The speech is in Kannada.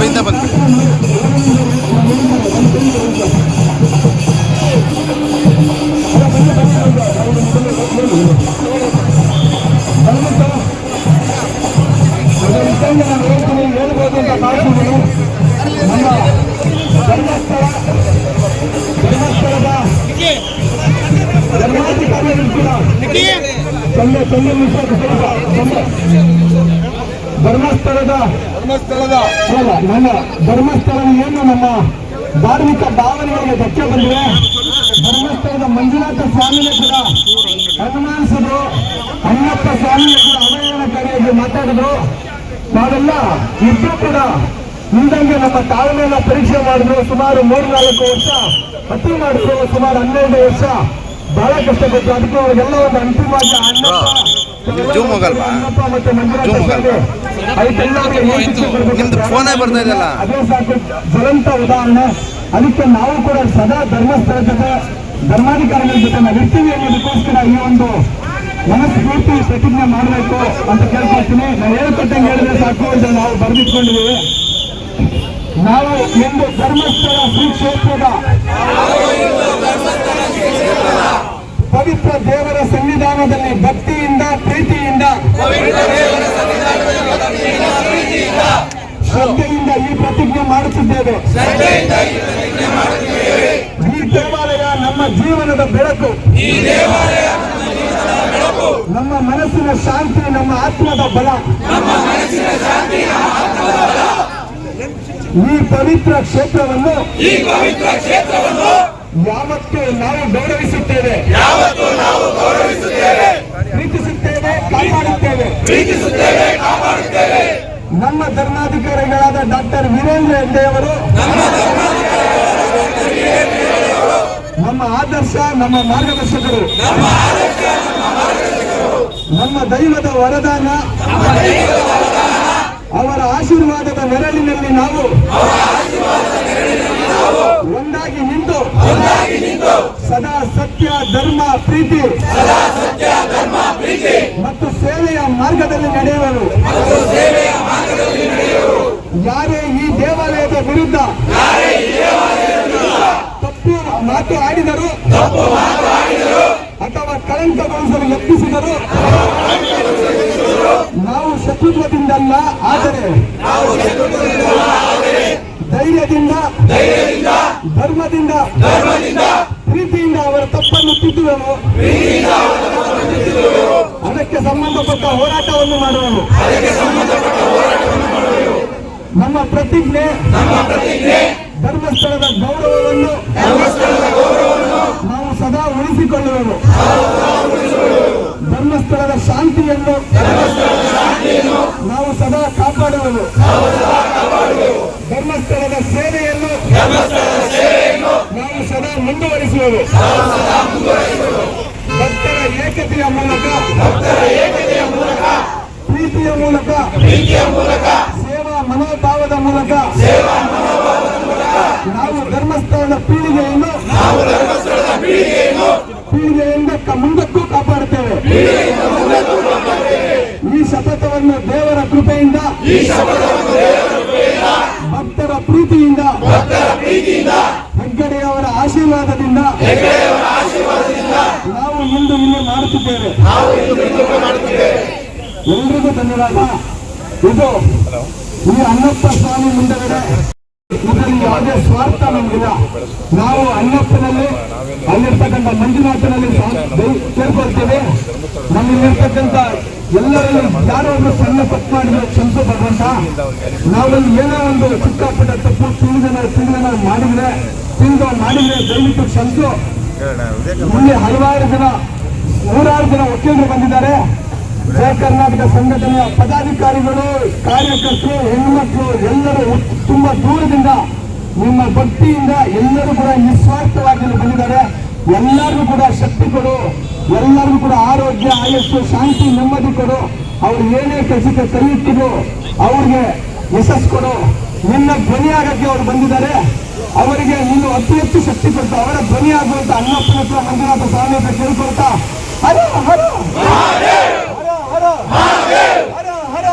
ಹಿಂದೆ ಬಂದ್ಬಿಡಿ. ನಾನು ಹೇಳ್ತೀನಿ ಹೇಳ್ಬೋದು ಅಂತ ಭಾವಿಸಿದ್ದೀನಿ ನಮ್ಮ ಧರ್ಮಸ್ಥಳ ಧರ್ಮಸ್ಥಳದ ಧರ್ಮಾಧಿಕಾರಿ ಕೂಡ ಚಂದ ಚಂದ ಧರ್ಮಸ್ಥಳದ ನನ್ನ ಧರ್ಮಸ್ಥಳದ ಏನು ನಮ್ಮ ಧಾರ್ಮಿಕ ಭಾವನೆಗಳಿಗೆ ಧಕ್ಕೆ ಬಂದಿದೆ? ಧರ್ಮಸ್ಥಳದ ಮಂಜುನಾಥ ಸ್ವಾಮಿನೇ ಕೂಡ ಅನುಮಾನಿಸಿದ್ರು ಅಣ್ಣಪ್ಪ ಸ್ವಾಮಿನೇ ಕೂಡ ಅವಹೇಳನಕಾರಿಯಾಗಿ ಮಾತಾಡಿದ್ರು. ನಾವೆಲ್ಲ ಇಬ್ಬರು ಕೂಡ ಮುಂದಂಗೆ ನಮ್ಮ ತಾಳ್ಮೆಯನ್ನ ಪರೀಕ್ಷೆ ಮಾಡಿದ್ರು. ಸುಮಾರು ಮೂರು ನಾಲ್ಕು ವರ್ಷ ಅತಿ ಮಾಡಿದ್ರು. ಸುಮಾರು ಹನ್ನೆರಡು ವರ್ಷ ಬಹಳ ಕಷ್ಟಪಟ್ಟು ಅದಕ್ಕೆ ಅವ್ರಿಗೆಲ್ಲ ಒಂದು ಅಂತಿಮವಾಗಿ ಅಣ್ಣ ಜೂಮ್ ಹೋಗಲ್ವಾ? ಜೂಮ್ ಹೋಗಲ್ವಾ? ನಿಮ್ದು ಫೋನೇ ಬರ್ತಾ ಇದೆಯಲ್ಲ ಜ್ವಲಂತ ಉದಾಹರಣೆ ಅದಕ್ಕೆ ನಾವು ಕೂಡ ಸದಾ ಧರ್ಮಸ್ಥಳ ಜೊತೆ, ಧರ್ಮಾಧಿಕಾರಿಗಳ ಜೊತೆ ನಾವು ಇರ್ತೀವಿ ಅನ್ನೋದಕ್ಕೋಸ್ಕರ ಈ ಒಂದು ಮನಸ್ಫೂರ್ತಿ ಪ್ರತಿಜ್ಞೆ ಮಾಡಬೇಕು ಅಂತ ಕೇಳ್ಕೊಳ್ತೀನಿ ನಾನು ಹೇಳ್ಕೊಟ್ಟಂಗೆ ಹೇಳಿದ್ರೆ ಸಾಕು ಅಂತ ನಾವು ಬರೆದಿಟ್ಕೊಂಡಿದ್ದೀವಿ ನಾವು ಎಂದು ಧರ್ಮಸ್ಥಳ ಶ್ರೀ ಕ್ಷೇತ್ರದ ಪವಿತ್ರ ದೇವರ ಸನ್ನಿಧಾನದಲ್ಲಿ ಭಕ್ತಿಯಿಂದ ಪ್ರೀತಿಯಿಂದ ಶ್ರದ್ಧೆಯಿಂದ ಈ ಪ್ರತಿಜ್ಞೆ ಮಾಡುತ್ತಿದ್ದೇವೆ. ಈ ದೇವಾಲಯ ನಮ್ಮ ಜೀವನದ ಬೆಳಕು. ನಮ್ಮ ಮನಸ್ಸಿನ ಶಾಂತಿ ನಮ್ಮ ಆತ್ಮದ ಬಲ. ಈ ಪವಿತ್ರ ಕ್ಷೇತ್ರವನ್ನು ಯಾವತ್ತೂ ನಾವು ಗೌರವಿಸುತ್ತೇವೆ. ಯಾವತ್ತು ನಾವು ಗೌರವಿಸುತ್ತೇವೆ. ಪ್ರೀತಿಸುತ್ತೇವೆ ಕಾಪಾಡುತ್ತೇವೆ. ನಮ್ಮ ಧರ್ಮಾಧಿಕಾರಿಗಳಾದ ಡಾಕ್ಟರ್ ವೀರೇಂದ್ರ ಹೆಗ್ಡೆ ಅವರು ನಮ್ಮ ಆದರ್ಶ ನಮ್ಮ ಮಾರ್ಗದರ್ಶಕರು ನಮ್ಮ ದೈವದ ವರದಾನ ಅವರ ಆಶೀರ್ವಾದದ ನೆರಳಿನಲ್ಲಿ ನಾವು ಒಂದಾಗಿ ನಿಂತು. ಸದಾ ಸತ್ಯ ಧರ್ಮ ಪ್ರೀತಿ. ಸದಾ ಸತ್ಯ ಧರ್ಮ ಪ್ರೀತಿ. ಮತ್ತು ಸೇವೆಯ ಮಾರ್ಗದಲ್ಲಿ ನಡೆಯುವರು. ಯಾರೇ ಈ ದೇವಾಲಯದ ವಿರುದ್ಧ ತಪ್ಪು ಮಾತು ಆಡಿದರು ಅಥವಾ ಕಳಂಕಗೊಳಿಸಲು ಯತ್ನಿಸಿದರು ನಾವು ಶತ್ರುತ್ವದಿಂದಲ್ಲ ಆದರೆ ಧೈರ್ಯದಿಂದ ಧರ್ಮದಿಂದ ಧರ್ಮದಿಂದ ಪ್ರೀತಿಯಿಂದ ಅವರ ತಪ್ಪನ್ನು ತಿದ್ದುವೆವು. ಅದಕ್ಕೆ ಸಂಬಂಧಪಟ್ಟ ಹೋರಾಟವನ್ನು ಮಾಡುವೆವು. ನಮ್ಮ ಪ್ರತಿಜ್ಞೆ ಧರ್ಮಸ್ಥಳದ ಗೌರವವನ್ನು ನಾವು ಸದಾ ಉಳಿಸಿಕೊಳ್ಳುವೆವು. ಧರ್ಮಸ್ಥಳದ ಶಾಂತಿಯನ್ನು ನಾವು ಸದಾ ಕಾಪಾಡುವುದು ಧರ್ಮಸ್ಥಳದ ಸೇವೆಯನ್ನು ನಾವು ಸದಾ ಮುಂದುವರಿಸುವುದು ಭಕ್ತರ ಏಕತೆಯ ಮೂಲಕ ಪ್ರೀತಿಯ ಮೂಲಕ ಸೇವಾ ಮನೋಭಾವದ ಮೂಲಕ ನಾವು ಧರ್ಮಸ್ಥಳದ ಪೀಳಿಗೆಯನ್ನು ಪೀಳಿಗೆಯಿಂದ ಮುಂದಕ್ಕೂ ಕಾಪಾಡುತ್ತೇವೆ. ಶಪಥವನ್ನು ದೇವರ ಕೃಪೆಯಿಂದ ಭಕ್ತರ ಪ್ರೀತಿಯಿಂದ ಹೆಗ್ಗಡೆಯವರ ಆಶೀರ್ವಾದದಿಂದ ನಾವು ಇಂದು ಇಲ್ಲಿ ಮಾಡುತ್ತಿದ್ದೇವೆ. ಎಲ್ರಿಗೂ ಧನ್ಯವಾದ. ಇದು ಈ ಅನ್ನಪ್ಪ ಸ್ವಾಮಿ ಮುಂದಗಡೆ ಇದರಲ್ಲಿ ಯಾವುದೇ ಸ್ವಾರ್ಥ ನಮಗಿಲ್ಲ. ನಾವು ಅಣ್ಣಪ್ಪನಲ್ಲಿ ಅಲ್ಲಿರ್ತಕ್ಕಂಥ ಮಂಜುನಾಥನಲ್ಲಿ ಸೇರ್ಕೊಳ್ತೇವೆ. ನಮ್ಮಲ್ಲಿರ್ತಕ್ಕಂಥ ಎಲ್ಲರಲ್ಲಿ ಯಾರೋ ಒಂದು ಸಣ್ಣ ತಪ್ಪು ಮಾಡಿದ್ರೆ ಕ್ಷಮಿಸ ಭಗವಂತ ನಾವಲ್ಲಿ ಏನೋ ಒಂದು ಚಿಕ್ಕ ಪುಟ್ಟ ತಪ್ಪು ತಿಳಿದನ ತಿಳಿದನ ಮಾಡಿದ್ರೆ ತಿಂದು ಮಾಡಿದ್ರೆ ದಯವಿಟ್ಟು ಕ್ಷಮಿಸು ಇಲ್ಲಿ ಹಲವಾರು ಜನ ನೂರಾರು ಜನ ವಕೀಲರು ಬಂದಿದ್ದಾರೆ. ಜಯ ಕರ್ನಾಟಕ ಸಂಘಟನೆಯ ಪದಾಧಿಕಾರಿಗಳು, ಕಾರ್ಯಕರ್ತರು ಹೆಣ್ಮಕ್ಳು ಎಲ್ಲರೂ ತುಂಬಾ ದೂರದಿಂದ ನಿಮ್ಮ ಭಕ್ತಿಯಿಂದ ಎಲ್ಲರೂ ಕೂಡ ನಿಸ್ವಾರ್ಥವಾಗಿ ಬಂದಿದ್ದಾರೆ. ಎಲ್ಲರಿಗೂ ಕೂಡ ಶಕ್ತಿ ಕೊಡು. ಎಲ್ಲರಿಗೂ ಕೂಡ ಆರೋಗ್ಯ, ಆಯಸ್ಸು, ಶಾಂತಿ, ನೆಮ್ಮದಿ ಕೊಡು. ಅವ್ರು ಏನೇ ಕೆಲಸಕ್ಕೆ ಕೈ ಇಟ್ಟಿದ್ರು ಅವ್ರಿಗೆ ಯಶಸ್ಸು ಕೊಡು. ನಿನ್ನ ಧ್ವನಿಯಾಗಕ್ಕೆ ಅವರು ಬಂದಿದ್ದಾರೆ. ಅವರಿಗೆ ನೀನು ಅತಿ ಹೆಚ್ಚು ಶಕ್ತಿ ಕೊಡ್ತಾ, ಅವರ ಧ್ವನಿ ಆಗುವಂತ ಅನ್ನಪ್ಪನ ಮಂಜುನಾಥ ಸ್ವಾಮಿ ಕೇಳ್ಕೊಳ್ತಾ. ಹರ ಹರ! ಹರ ಹರ ಹರ